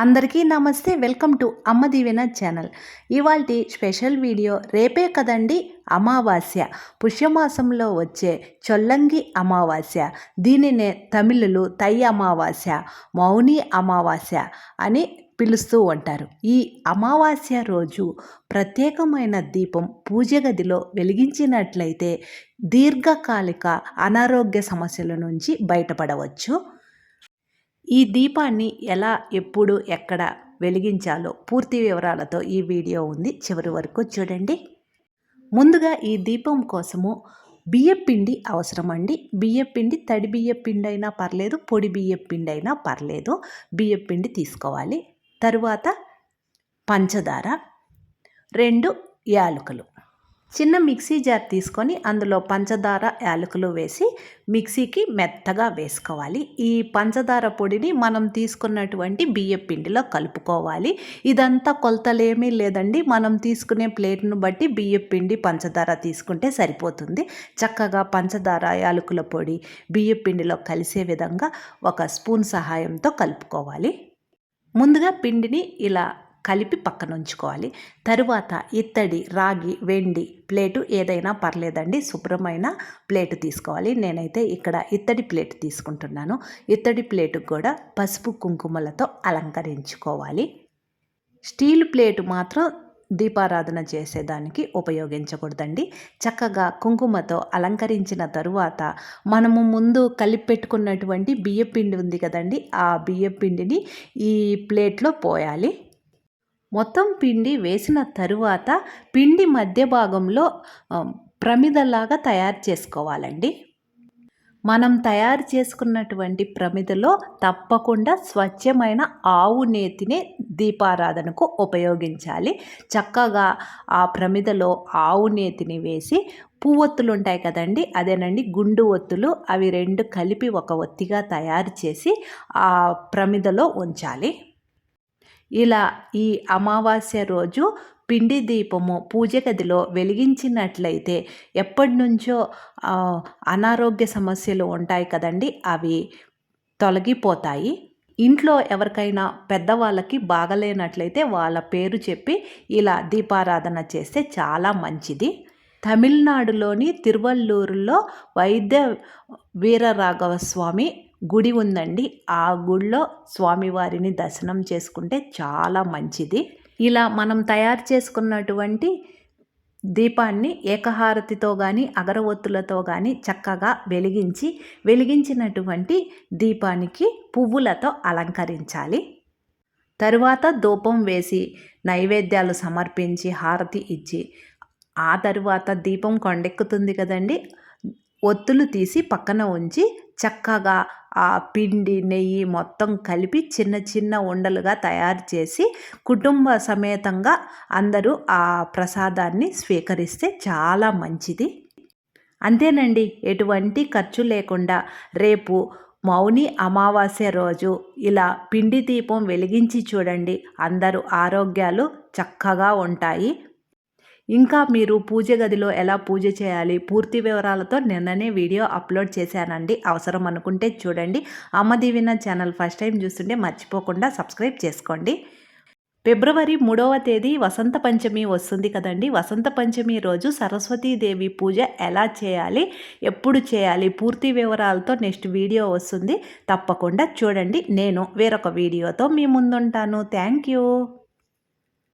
అందరికీ నమస్తే. Welcome to Amma Deevena channel. ఇవాళ స్పెషల్ వీడియో రేపే కదండి అమావాస్య. పుష్యమాసంలో వచ్చే చొల్లంగి అమావాస్య. దీనినే తమిళులు తై అమావాస్య మౌని అమావాస్య అని పిలుస్తూ ఉంటారు. ఈ అమావాస్య రోజు ప్రత్యేకమైన దీపం పూజ గదిలో వెలిగించినట్లయితే దీర్ఘకాలిక అనారోగ్య సమస్యల నుంచి బయటపడవచ్చు. ఈ దీపాన్ని ఎలా ఎప్పుడు ఎక్కడ వెలిగించాలో పూర్తి వివరాలతో ఈ వీడియో ఉంది. చివరి వరకు చూడండి. ముందుగా ఈ దీపం కోసము బియ్యపిండి అవసరం అండి బియ్యపిండి తడి బియ్యపిండి అయినా పర్లేదు పొడి బియ్యపిండి అయినా పర్లేదు. బియ్యపిండి తీసుకోవాలి. తరువాత పంచదార రెండు యాలకులు. చిన్న మిక్సీ జార్ తీసుకొని అందులో పంచదార యాలకులు వేసి మిక్సీకి మెత్తగా వేసుకోవాలి. ఈ పంచదార పొడిని మనం తీసుకున్నటువంటి బియ్య పిండిలో కలుపుకోవాలి. ఇదంతా కొలతలేమీ లేదండి. మనం తీసుకునే ప్లేట్ను బట్టి బియ్య పిండి పంచదార తీసుకుంటే సరిపోతుంది. చక్కగా పంచదార యాలకుల పొడి బియ్య పిండిలో కలిసే విధంగా ఒక స్పూన్ సహాయంతో కలుపుకోవాలి. ముందుగా పిండిని ఇలా కలిపి పక్కన ఉంచుకోవాలి తరువాత ఇత్తడి రాగి వెండి ప్లేటు ఏదైనా పర్లేదండి. శుభ్రమైన ప్లేటు తీసుకోవాలి. నేనైతే ఇక్కడ ఇత్తడి ప్లేట్ తీసుకుంటున్నాను. ఇత్తడి ప్లేటు కూడా పసుపు కుంకుమలతో అలంకరించుకోవాలి. స్టీల్ ప్లేటు మాత్రం దీపారాధన చేసేదానికి ఉపయోగించకూడదండి. చక్కగా కుంకుమతో అలంకరించిన తరువాత మనము ముందు కలిపి పెట్టుకున్నటువంటి బియ్యపిండి ఉంది కదండి ఆ బియ్యపిండిని ఈ ప్లేట్లో పోయాలి. మొత్తం పిండి వేసిన తరువాత పిండి మధ్య భాగంలో ప్రమిదలాగా తయారు చేసుకోవాలండి. మనం తయారు చేసుకున్నటువంటి ప్రమిదలో తప్పకుండా స్వచ్ఛమైన ఆవు నేతిని దీపారాధనకు ఉపయోగించాలి. చక్కగా ఆ ప్రమిదలో ఆవు నేతిని వేసి పువ్వొత్తులు ఉంటాయి కదండి అదేనండి గుండు ఒత్తులు అవి రెండు కలిపి ఒక ఒత్తిగా తయారు చేసి ఆ ప్రమిదలో ఉంచాలి. ఇలా ఈ అమావాస్య రోజు పిండి దీపము పూజ గదిలో వెలిగించినట్లయితే ఎప్పటి నుంచో అనారోగ్య సమస్యలు ఉంటాయి కదండి అవి తొలగిపోతాయి. ఇంట్లో ఎవరికైనా పెద్దవాళ్ళకి బాగలేనట్లయితే వాళ్ళ పేరు చెప్పి ఇలా దీపారాధన చేస్తే చాలా మంచిది. తమిళనాడులోని తిరువల్లూరులో వైద్య వీరరాఘవ స్వామి గుడి ఉందండి. ఆ గుడిలో స్వామివారిని దర్శనం చేసుకుంటే చాలా మంచిది. ఇలా మనం తయారు చేసుకున్నటువంటి దీపాన్ని ఏకహారతితో కానీ అగరవత్తులతో కానీ చక్కగా వెలిగించి వెలిగించినటువంటి దీపానికి పువ్వులతో అలంకరించాలి. తరువాత ధూపం వేసి నైవేద్యాలు సమర్పించి హారతి ఇచ్చి ఆ తరువాత దీపం కొండెక్కుతుంది కదండి. ఒత్తులు తీసి పక్కన ఉంచి చక్కగా ఆ పిండి నెయ్యి మొత్తం కలిపి చిన్న చిన్న ఉండలుగా తయారు చేసి కుటుంబ సమేతంగా అందరూ ఆ ప్రసాదాన్ని స్వీకరిస్తే చాలా మంచిది. అంతేనండి ఎటువంటి ఖర్చు లేకుండా రేపు మౌని అమావాస్య రోజు ఇలా పిండి దీపం వెలిగించి చూడండి. అందరూ ఆరోగ్యాలు చక్కగా ఉంటాయి. ఇంకా మీరు పూజ గదిలో ఎలా పూజ చేయాలి? పూర్తి వివరాలతో నిన్ననే వీడియో అప్లోడ్ చేశానండి. అవసరం అనుకుంటే చూడండి. అమ్మ దీవిన ఛానల్ ఫస్ట్ టైం చూస్తుంటే మర్చిపోకుండా సబ్స్క్రైబ్ చేసుకోండి. ఫిబ్రవరి మూడవ తేదీ వసంత పంచమి వస్తుంది కదండి. వసంత పంచమి రోజు సరస్వతీదేవి పూజ ఎలా చేయాలి? ఎప్పుడు చేయాలి? పూర్తి వివరాలతో నెక్స్ట్ వీడియో వస్తుంది. తప్పకుండా చూడండి. నేను వేరొక వీడియోతో మీ ముందుంటాను. Thank you.